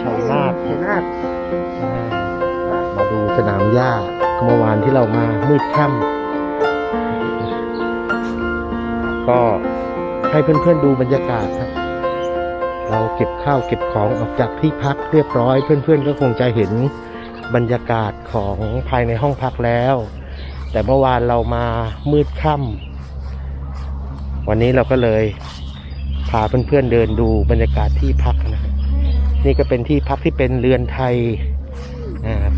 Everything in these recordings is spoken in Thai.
ชัยนาทชัยนาทมาดูสนามหญ้าเมื่อวานที่เรามามืดค่ำก็ให้เพื่อนๆดูบรรยากาศครับ เราเก็บข้าวเก็บของออกจากที่พักเรียบร้อย เพื่อนๆก็คงจะเห็นบรรยากาศของภายในห้องพักแล้ว แต่เมื่อวานเรามามืดค่ำวันนี้เราก็เลยพาเพื่อนๆเดินดูบรรยากาศที่พักนะครับ นี่ก็เป็นที่พักที่เป็นเรือนไทย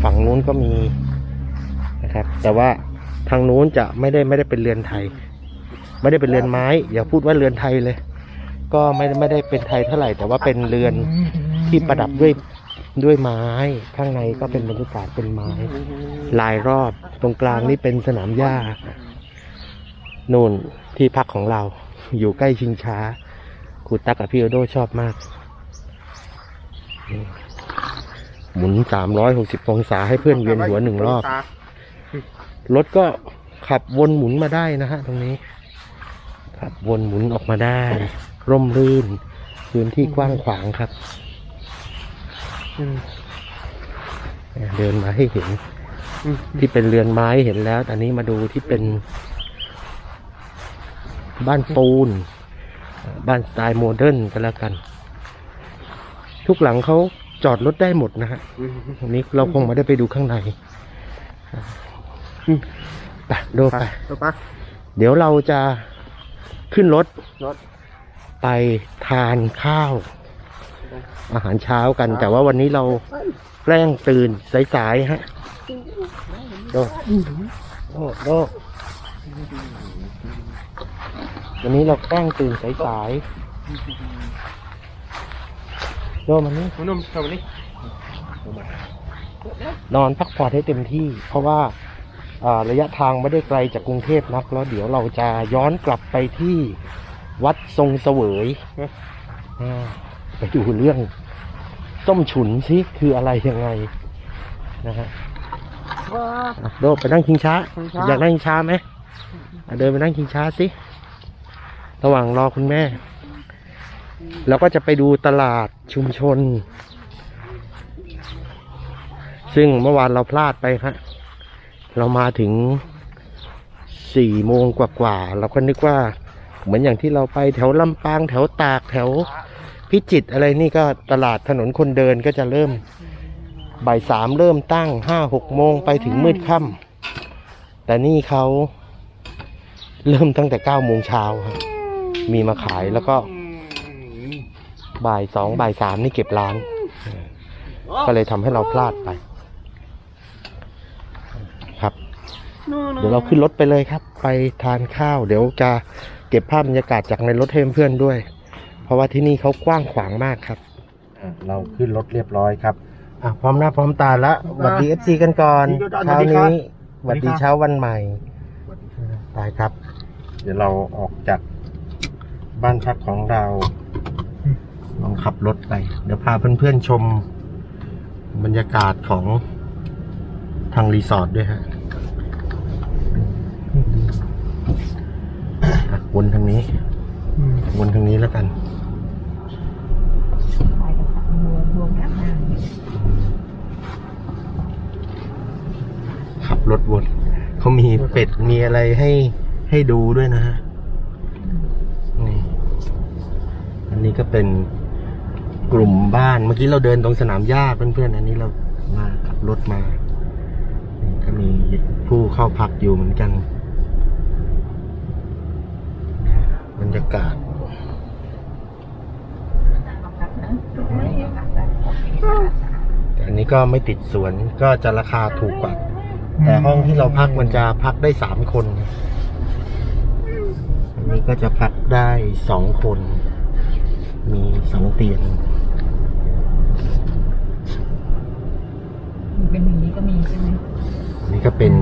ฝั่งนู้นก็มีนะครับ แต่ว่าทางนู้นจะไม่ได้ไม่ได้เป็นเรือนไทย ไม่ได้เป็นเรือนไม้ อย่าพูดว่าเรือนไทยเลย ก็ไม่ไม่ได้เป็นไทยเท่าไหร่ แต่ว่าเป็นเรือนที่ประดับด้วยด้วยไม้ ข้างในก็เป็นบรรยากาศเป็นไม้ลายรอบตรงกลางนี่เป็นสนามหญ้านู่นที่พักของเราอยู่ใกล้ชิงช้าครูตักกับพี่โอโดชอบมาก หมุนสามร้อยหกสิบองศาให้เพื่อนเวียนหัวหนึ่งรอบ รถก็ขับวนหมุนมาได้นะฮะตรงนี้ ขับวนหมุนออกมาได้ ร่มรื่น พื้นที่กว้างขวางครับ เดินมาให้เห็น ที่เป็นเรือนไม้เห็นแล้วแต่นี้มาดูที่เป็น บ้านปูน บ้านสไตล์โมเดิร์นกันแล้วกัน ทุกหลังเขาจอดรถได้หมดนะฮะวันนี้เราคงไม่ได้ไปดูข้างในไปโดไปตัวปะเดี๋ยวเราจะขึ้นรถรถไปทานข้าว อาหารเช้ากัน แต่ว่าวันนี้เราแกล้งตื่นสายๆฮะโดโดโดวันนี้เราแกล้งตื่นสายๆ โดมันนี่คุณนุ่มทำนี่นอนพักผ่อนให้เต็มที่ เพราะว่าอ่าระยะทางไม่ได้ไกลจากกรุงเทพนัก แล้วเดี๋ยวเราจะย้อนกลับไปที่วัดทรงเสวยอ่าไปดูเรื่องส้มฉุนสิคืออะไรยังไงนะฮะว้าอะโดดไปนั่งชิงช้าชิงช้า อยากนั่งชิงช้าไหมอะเดินไปนั่งชิงช้าสิ ระหว่างรอคุณแม่แล้วก็จะไปดูตลาด ชุมชน ซึ่งเมื่อวานเราพลาดไปฮะเรามาถึงสี่โมงกว่าๆเราก็นึกว่า เหมือนอย่างที่เราไปแถวลำปางแถวตากแถวพิจิตรอะไรนี่ก็ตลาดถนนคนเดินก็จะเริ่มบ่ายสามเริ่มตั้งห้าหกโมงไปถึงมืดค่ำแต่นี่เขาเริ่มตั้งแต่เก้าโมงเช้าครับมีมาขายแล้วก็ บ่ายสองบ่ายสามนี่เก็บร้าน ก็เลยทำให้เราพลาดไป ครับ เดี๋ยวเราขึ้นรถไปเลยครับ ไปทานข้าว เดี๋ยวจะเก็บภาพบรรยากาศจากในรถให้เพื่อนๆด้วย เพราะว่าที่นี่เขากว้างขวางมากครับ เราขึ้นรถเรียบร้อยครับอะพร้อมหน้าพร้อมตาแล้วสวัสดีเอฟซีกันก่อนเช้านี้สวัสดีเช้าวันใหม่ไปครับ เดี๋ยวเราออกจากบ้านพักของเรา ลองขับรถไป เดี๋ยวพาเพื่อนๆชมบรรยากาศของทางรีสอร์ทด้วยฮะวนทางนี้วนทางนี้แล้วกันขับรถวนเขามีเป็ดมีอะไรให้ให้ดูด้วยนะฮะนี่อันนี้ก็เป็น กลุ่มบ้าน เมื่อกี้เราเดินตรงสนามหญ้าเพื่อนๆอันนี้เรามาขับรถมานี่ก็มีผู้เข้าพักอยู่เหมือนกันบรรยากาศอันนี้ก็ไม่ติดสวนก็จะราคาถูกกว่า แต่ห้องที่เราพักมันจะพักได้สามคน อันนี้ก็จะพักได้สองคน มีสองเตียง เป็นอย่างนี้ก็มีใช่ไหมอันนี้ก็เป็น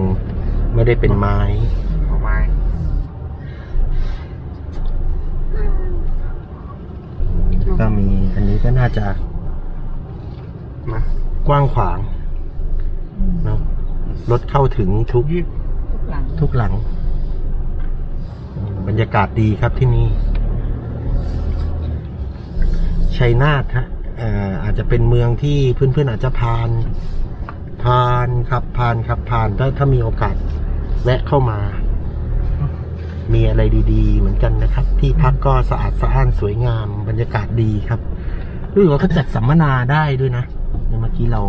ไม่ได้เป็นไม้ออกมาก็มีอันนี้ก็น่าจะมากว้างขวางเนาะรถเข้าถึงทุกทุกหลังทุกหลังอืมบรรยากาศดีครับที่นี่ชัยนาทฮะเอ่ออาจจะเป็นเมืองที่เพื่อนๆอาจจะผ่าน ผ่านครับผ่านครับผ่านถ้าถ้ามีโอกาส แวะเข้ามา มีอะไรดีๆ เหมือนกันนะครับ ที่พักก็สะอาดสะอ้านสวยงาม บรรยากาศดีครับรู้สึกว่าเขาจัดสัมมนาได้ด้วยนะเมื่อกี้เรา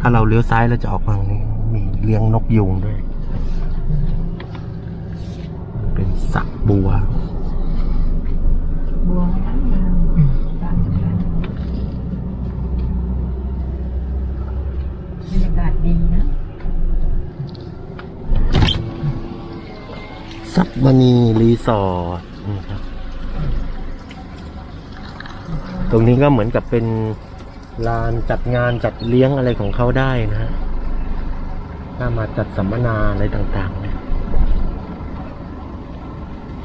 ถ้าเราเลี้ยวซ้ายเราจะออกมานี่มีเลี้ยงนกยุงด้วย เป็นสระบัวบัว ซับมณีรีสอร์ทนี่ครับ ตรงนี้ก็เหมือนกับเป็นลานจัดงานจัดเลี้ยงอะไรของเขาได้นะฮะถ้ามาจัดสัมมนาอะไรต่างๆเนี่ย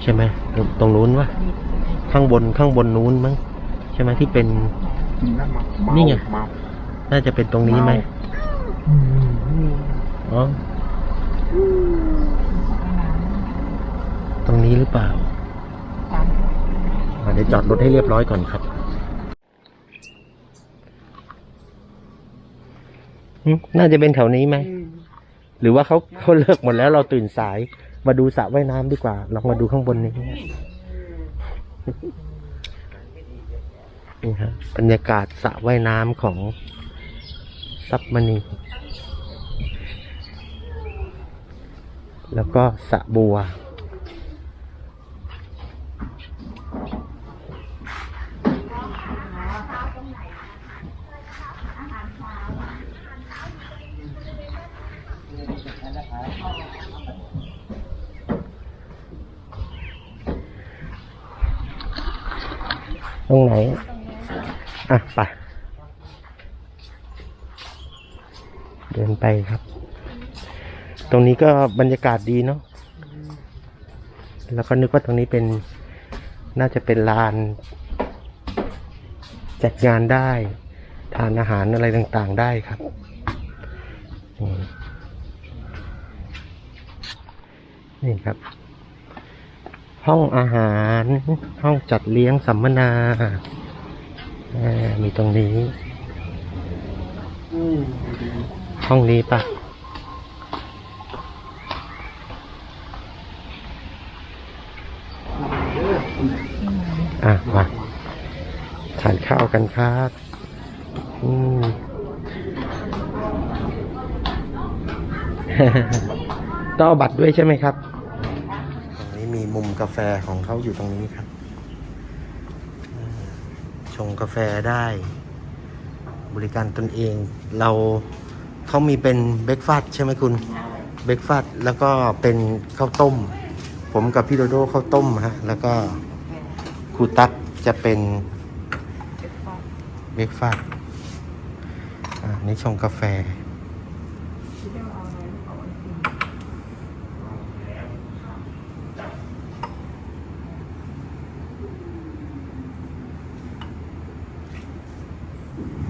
ใช่ไหมตรงตรงนู้นวะข้างบนข้างบนนู้นมั้งใช่ไหมที่เป็นนี่ไงเมาน่าจะเป็นตรงนี้ไหมอ๋อ ตรงนี้หรือเปล่าอะเดี๋ยวจอดรถให้เรียบร้อยก่อนครับหึน่าจะเป็นแถวนี้ไหม หรือว่าเขาเขาเลิกหมดแล้วเราตื่นสาย มาดูสระว่ายน้ำดีกว่า ลองมาดูข้างบนนี้นี่ฮะบรรยากาศสระว่ายน้ำของซับมณี แล้วก็สระบัว ตรงไหน อะ ไป เดินไปครับ ตรงนี้ก็บรรยากาศดีเนาะแล้วก็นึกว่าตรงนี้เป็นน่าจะเป็นลาน จัดงานได้ ทานอาหารอะไรต่างๆได้ครับนี่ครับ ห้องอาหาร ห้องจัดเลี้ยงสัมมนาอมีตรงนี้ ห้องนี้ปะอะมาทานข้าวกันครับอืมต้องเอาบัตรด้วยใช่ไหมครับ มุมกาแฟของเขาอยู่ตรงนี้ครับ ชงกาแฟได้ บริการตนเอง เราเขามีเป็นเบรกฟาสใช่ไหมคุณเบรกฟาสแล้วก็เป็นข้าวต้ม ผมกับพี่โดโดข้าวต้มฮะ แล้วก็ครูตั๊กจะเป็นเบรกฟาสอ่านี่ชงกาแฟ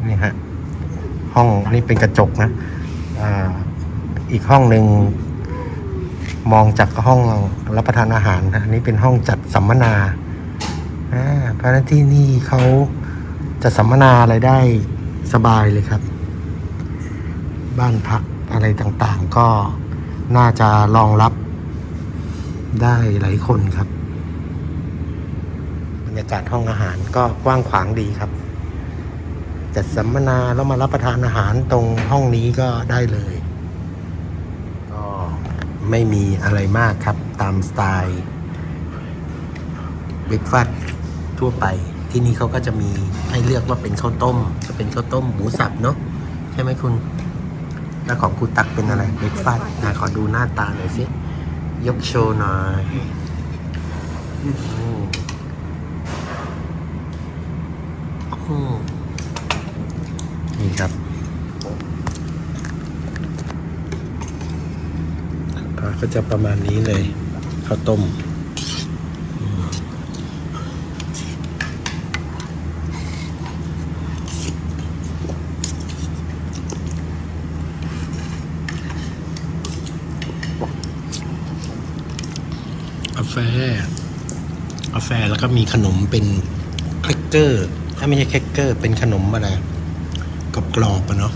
นี่ฮะ ห้องนี่เป็นกระจกนะออีกห้องหนึ่งมองจากห้องรับประทานอาหารนะอันนี้เป็นห้องจัดสัมมนาเพราะนั้นที่นี่เขาจะสัมมนาอะไรได้สบายเลยครับ บ้านพักอะไรต่างๆ ก็น่าจะรองรับได้หลายคนครับ บรรยากาศห้องอาหารก็กว้างขวางดีครับ จัดสัมมนาแล้วมารับประทานอาหารตรงห้องนี้ก็ได้เลย ก็ไม่มีอะไรมากครับตามสไตล์เบรกฟาสทั่วไป ที่นี่เขาก็จะมีให้เลือกว่าเป็นข้าวต้ม จะเป็นข้าวต้มหมูสับเนาะใช่ไหมคุณ แล้วของคุณตักเป็นอะไรเบรกฟาสนะขอดูหน้าตาหน่อยสิ ยกโชว์หน่อยอืม นี่ครับก็จะประมาณนี้เลยข้าวต้มอืมกาแฟกาแฟแล้วก็มีขนมเป็นแครกเกอร์ถ้าไม่ใช่แครกเกอร์เป็นขนมอะไร กรอบกรอบอะเนาะ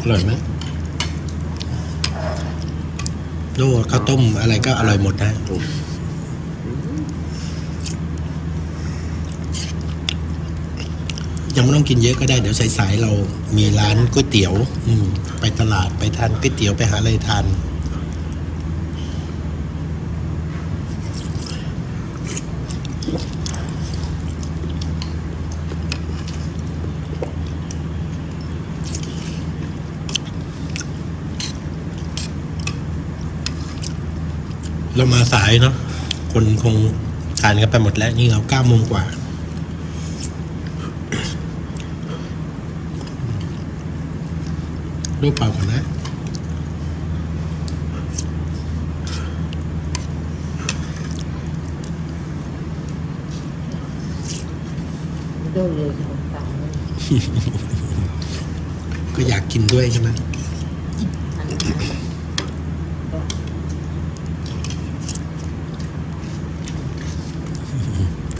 อร่อยไหมดูข้าวต้มอะไรก็อร่อยหมดนะยังไม่ต้องกินเยอะก็ได้เดี๋ยวสายๆเรามีร้านก๋วยเตี๋ยว อืม ไปตลาดไปทานก๋วยเตี๋ยวไปหาอะไรทาน เรามาสายเนาะคนคงทานกันไปหมดแล้วนี่เราเก้าโมงกว่า รูปเปล่าก่อนนะดูเลยขนมปังเลยก็อยากกินด้วยใช่ไหม อันนี้ก็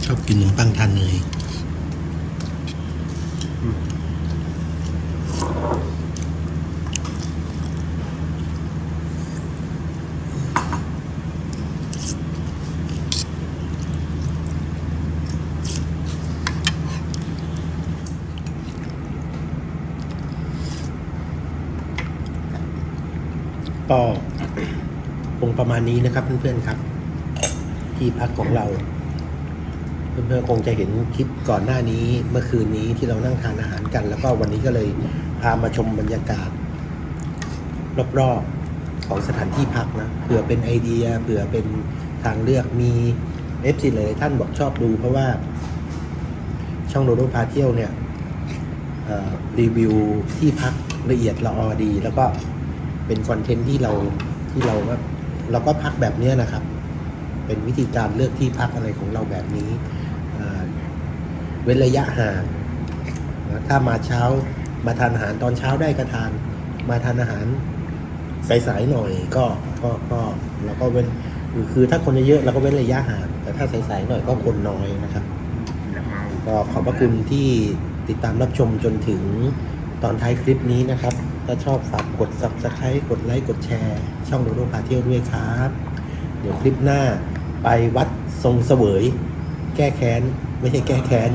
ช อบกินขนมปังทานเนยก็คงประมาณนี้นะครับเพื่อนๆครับ ที่พักของเรา เพื่อนๆคงจะเห็นคลิปก่อนหน้านี้เมื่อคืนนี้ที่เรานั่งทานอาหารกัน แล้วก็วันนี้ก็เลยพามาชมบรรยากาศ รอบๆของสถานที่พักนะเผื่อเป็นไอเดียเผื่อเป็นทางเลือกมีเอฟซีเลยท่านบอกชอบดูเพราะว่าช่องโดโดพาเที่ยวเนี่ยรีวิวที่พักละเอียดละออดี แล้วก็เป็นคอนเทนต์ที่เราที่เราก็เราก็พักแบบเนี้ยนะครับ เป็นวิธีการเลือกที่พักอะไรของเราแบบนี้ เว้นระยะห่างถ้ามาเช้ามาทานอาหารตอนเช้าได้ก็ทาน มาทานอาหารสายๆหน่อยก็ก็ก็เราก็เว้นคือถ้าคนเยอะเราก็เว้นระยะห่างแต่ถ้าสายๆหน่อยก็คนน้อยนะครับ ก็ขอบพระคุณที่ติดตามรับชมจนถึงตอนท้ายคลิปนี้นะครับ ถ้าชอบฝากกด subscribe กดไลค์กดแชร์ ช่องโดโดพาเที่ยวด้วยครับ เดี๋ยวคลิปหน้าไปวัดทรงเสวย แก้แค้น ไม่ใช่แก้แค้น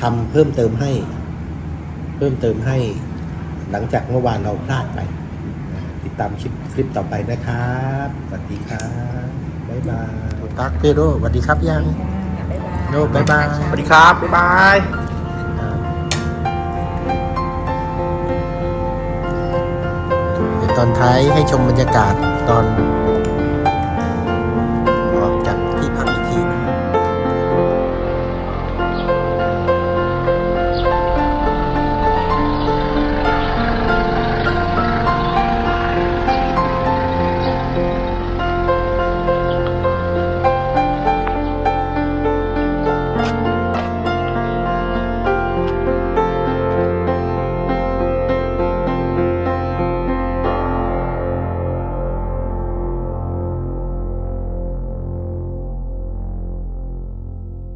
ทำเพิ่มเติมให้ เพิ่มเติมให้ หลังจากเมื่อวานเราพลาดไปนะติดตามคลิปคลิปต่อไปนะครับสวัสดีครับบ๊ายบายตักเปโดสวัสดีครับยังค่ะบ๊ายบายโน่บ๊ายบายสวัสดีครับบ๊ายบายเดี๋ยวตอนท้ายให้ชมบรรยากาศตอน